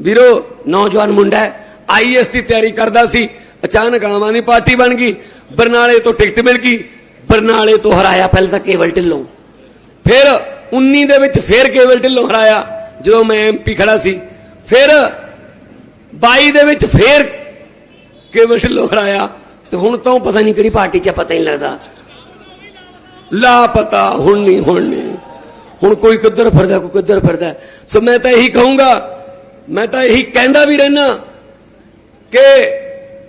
ਵੀਰੋ, ਨੌਜਵਾਨ ਮੁੰਡਾ ਆਈਐਸ ਦੀ ਤਿਆਰੀ ਕਰਦਾ ਸੀ, ਅਚਾਨਕ ਆਮ ਆਦਮੀ ਪਾਰਟੀ ਬਣ ਗਈ, ਬਰਨਾਲੇ ਤੋਂ ਟਿਕਟ ਮਿਲ ਗਈ, ਬਰਨਾਲੇ ਤੋਂ ਹਰਾਇਆ ਪਹਿਲਾਂ ਤਾਂ ਕੇਵਲ ਢਿੱਲੋਂ। ਫਿਰ 19 ਦੇ ਵਿੱਚ ਫਿਰ ਕੇਵਲ ਢਿੱਲੋਂ ਹਰਾਇਆ, ਜਦੋਂ ਮੈਂ ਐਮਪੀ ਖੜਾ ਸੀ। ਫਿਰ 22 ਦੇ ਵਿੱਚ ਫਿਰ ਕੇਵਲ ਢਿੱਲੋਂ ਹਰਾਇਆ, ਤੇ ਹੁਣ ਤਾਂ ਪਤਾ ਨਹੀਂ ਕਿਹੜੀ ਪਾਰਟੀ 'ਚ ਪਤਾ ਹੀ ਨਹੀਂ ਲੱਗਦਾ। ਲਾਪਤਾ, ਹੁਣ ਨਹੀਂ ਹੁਣ ਨਹੀਂ। ਹੁਣ ਕੋਈ ਕਿੱਧਰ ਫਿਰਦਾ, ਕੋਈ ਕਿੱਧਰ ਫਿਰਦਾ। ਸੋ ਮੈਂ ਤਾਂ ਇਹੀ ਕਹੂੰਗਾ ਮੈਂ ਤਾਂ ਇਹੀ ਕਹਿੰਦਾ ਵੀ ਰਹਿਣਾ ਕਿ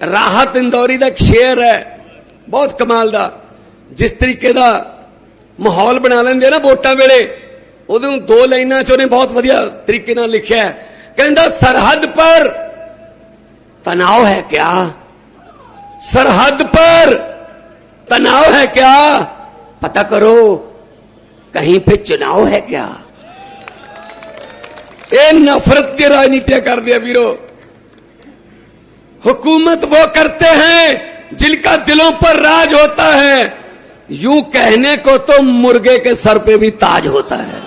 ਰਾਹਤ ਇੰਦੌਰੀ ਦਾ ਇੱਕ ਸ਼ੇਰ ਹੈ ਬਹੁਤ ਕਮਾਲ ਦਾ ਜਿਸ ਤਰੀਕੇ ਦਾ ਮਾਹੌਲ ਬਣਾ ਲੈਂਦੇ ਆ ਨਾ ਵੋਟਾਂ ਵੇਲੇ ਉਹਦੇ ਨੂੰ ਦੋ ਲਾਈਨਾਂ ਚ ਉਹਨੇ ਬਹੁਤ ਵਧੀਆ ਤਰੀਕੇ ਨਾਲ ਲਿਖਿਆ ਹੈ ਕਹਿੰਦਾ ਸਰਹੱਦ ਪਰ ਤਣਾਅ ਹੈ ਕਿਆ ਸਰਹੱਦ ਪਰ तनाव है क्या पता करो कहीं पे चुनाव है क्या ये नफरत की राजनीतियां कर दिया वीरो हुकूमत वो करते हैं जिनका दिलों पर राज होता है यूं कहने को तो मुर्गे के सर पे भी ताज होता है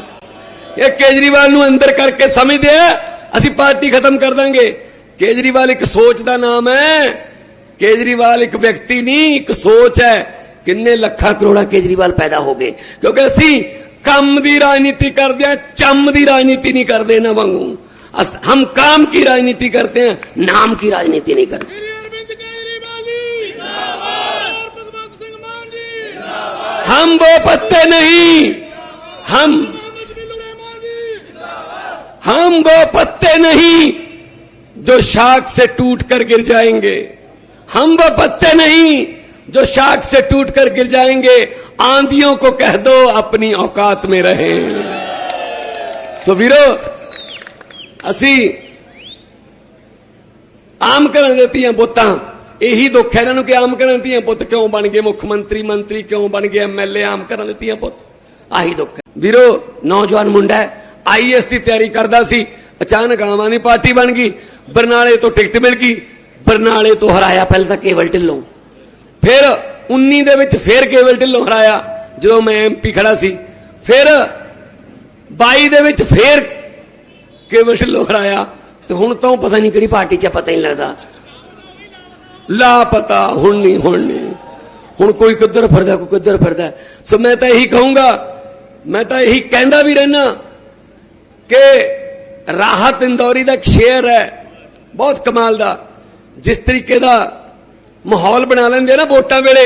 ਇਹ ਕੇਜਰੀਵਾਲ ਨੂੰ ਅੰਦਰ ਕਰਕੇ ਸਮਝਦੇ ਆ ਅਸੀਂ ਪਾਰਟੀ ਖਤਮ ਕਰ ਦਾਂਗੇ ਕੇਜਰੀਵਾਲ ਇੱਕ ਸੋਚ ਦਾ ਨਾਮ ਹੈ ਕੇਜਰੀਵਾਲ ਇੱਕ ਵਿਅਕਤੀ ਨਹੀਂ ਇੱਕ ਸੋਚ ਹੈ ਕਿੰਨੇ ਲੱਖਾਂ ਕਰੋੜਾ ਕੇਜਰੀਵਾਲ ਪੈਦਾ ਹੋ ਗਏ ਕਿਉਂਕਿ ਅਸੀਂ कम की राजनीति कर दिया चम की राजनीति नहीं कर देना वांगू। हम काम की राजनीति करते हैं, नाम की राजनीति नहीं करते। हम वो पत्ते नहीं। हम हम वो पत्ते नहीं जो शाख से टूट कर गिर जाएँगे। हम वो पत्ते नहीं जो शाख से टूट कर गिर जाएँगे। आंधियों को कह दो अपनी औकात में रहें सो वीरो ਅਸੀਂ ਆਮ ਘਰਾਂ ਦੇ ਧੀਆਂ ਪੁੱਤਾਂ ਇਹੀ ਦੁੱਖ ਹੈ ਇਹਨਾਂ ਨੂੰ ਕਿ ਆਮ ਘਰਾਂ ਦੇ ਧੀਆਂ ਪੁੱਤ ਕਿਉਂ ਬਣ ਗਏ ਮੁੱਖ ਮੰਤਰੀ ਮੰਤਰੀ ਕਿਉਂ ਬਣ ਗਏ ਐਮਐਲਏ ਆਮ ਘਰਾਂ ਦੇ ਧੀਆਂ ਪੁੱਤ ਆਹੀ ਦੁੱਖ ਹੈ ਵੀਰੋ ਨੌਜਵਾਨ ਮੁੰਡਾ ਆਈਐਸ ਦੀ ਤਿਆਰੀ ਕਰਦਾ ਸੀ ਅਚਾਨਕ ਆਮ ਆਦਮੀ ਪਾਰਟੀ ਬਣ ਗਈ ਬਰਨਾਲੇ ਤੋਂ ਟਿਕਟ ਮਿਲ ਗਈ ਬਰਨਾਲੇ ਤੋਂ ਹਰਾਇਆ ਪਹਿਲਾਂ ਤਾਂ ਕੇਵਲ ਢਿੱਲੋਂ ਫਿਰ 19 ਦੇ ਵਿੱਚ ਫਿਰ ਕੇਵਲ ਢਿੱਲੋਂ ਹਰਾਇਆ ਜਦੋਂ ਮੈਂ ਐਮਪੀ ਖੜਾ ਸੀ। ਫਿਰ 22 ਦੇ ਵਿੱਚ ਫੇਰ ਕੇਵਲ ਢਿੱਲੋਂ ਹਰਾਇਆ ਤੇ ਹੁਣ ਤਾਂ ਪਤਾ ਨਹੀਂ ਕਿਹੜੀ ਪਾਰਟੀ 'ਚ ਪਤਾ ਹੀ ਨਹੀਂ ਲੱਗਦਾ। ਲਾਪਤਾ, ਹੁਣ ਨਹੀਂ ਹੁਣ ਨਹੀਂ। ਹੁਣ ਕੋਈ ਕਿੱਧਰ ਫਿਰਦਾ, ਕੋਈ ਕਿੱਧਰ ਫਿਰਦਾ। ਸੋ ਮੈਂ ਤਾਂ ਇਹੀ ਕਹੂੰਗਾ, ਮੈਂ ਤਾਂ ਇਹੀ ਕਹਿੰਦਾ ਵੀ ਰਹਿਣਾ ਕਿ ਰਾਹਤ ਇੰਦੌਰੀ ਦਾ ਇੱਕ ਸ਼ੇਰ ਹੈ, ਬਹੁਤ ਕਮਾਲ ਦਾ। ਜਿਸ ਤਰੀਕੇ ਦਾ ਮਾਹੌਲ ਬਣਾ ਲੈਂਦੇ ਆ ਨਾ ਵੋਟਾਂ ਵੇਲੇ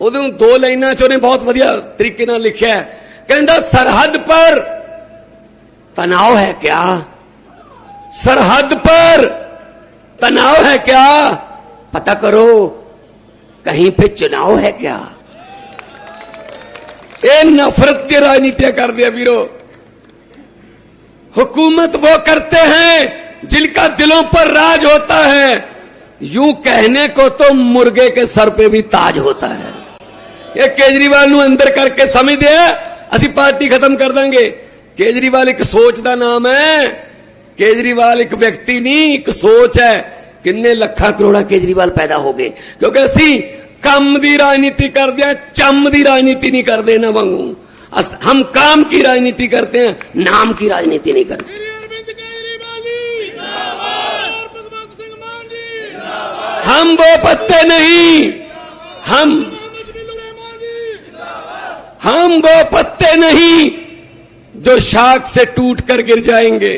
ਉਹਦੇ ਨੂੰ ਦੋ ਲਾਈਨਾਂ ਚ ਉਹਨੇ ਬਹੁਤ ਵਧੀਆ ਤਰੀਕੇ ਨਾਲ ਲਿਖਿਆ ਹੈ ਕਹਿੰਦਾ ਸਰਹੱਦ ਪਰ तनाव है क्या सरहद पर तनाव है क्या पता करो कहीं पे चुनाव है क्या ये नफरत की राजनीतियां कर दिया वीरो हुकूमत वो करते हैं जिनका दिलों पर राज होता है यूं कहने को तो मुर्गे के सर पे भी ताज होता है ਇਹ ਕੇਜਰੀਵਾਲ ਨੂੰ ਅੰਦਰ ਕਰਕੇ ਸਮਝਦੇ ਆ ਅਸੀਂ ਪਾਰਟੀ ਖਤਮ ਕਰ ਦਾਂਗੇ ਕੇਜਰੀਵਾਲ ਇੱਕ ਸੋਚ ਦਾ ਨਾਮ ਹੈ ਕੇਜਰੀਵਾਲ ਇੱਕ ਵਿਅਕਤੀ ਨਹੀਂ ਇੱਕ ਸੋਚ ਹੈ ਕਿੰਨੇ ਲੱਖਾਂ ਕਰੋੜਾ ਕੇਜਰੀਵਾਲ ਪੈਦਾ ਹੋ ਗਏ ਕਿਉਂਕਿ ਅਸੀਂ ਕੰਮ ਦੀ ਰਾਜਨੀਤੀ ਕਰਦੇ ਹਾਂ ਚੰਮ ਦੀ ਰਾਜਨੀਤੀ ਨਹੀਂ ਕਰਦੇ ਨਾ ਵਾਂਗੂ ਅਸ- ਹਮ काम की राजनीति करते हैं नाम की राजनीति नहीं करते हम वो पत्ते नहीं। हम हम वो पत्ते नहीं जो शाख से टूट कर गिर जाएँगे।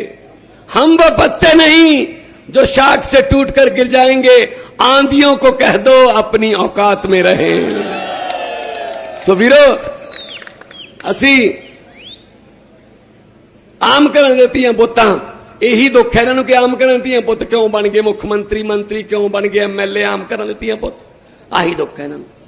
हम वो पत्ते नहीं जो शाख से टूट कर गिर जाएँगे। आंधियों को कह दो अपनी औकात में रहे। सो वीरो, असी आम कर देती हैं बुत्ता ਇਹੀ ਦੁੱਖ ਹੈ ਇਹਨਾਂ ਨੂੰ ਕਿ ਆਮ ਘਰਾਂ ਦੇ ਧੀਆਂ ਪੁੱਤ ਕਿਉਂ ਬਣ ਗਏ? ਮੁੱਖ ਮੰਤਰੀ ਮੰਤਰੀ ਕਿਉਂ ਬਣ ਗਏ? ਐਮਐਲਏ ਆਮ ਘਰਾਂ ਦੇ ਧੀਆਂ ਪੁੱਤ। ਆਹੀ ਦੁੱਖ ਹੈ ਇਹਨਾਂ ਨੂੰ।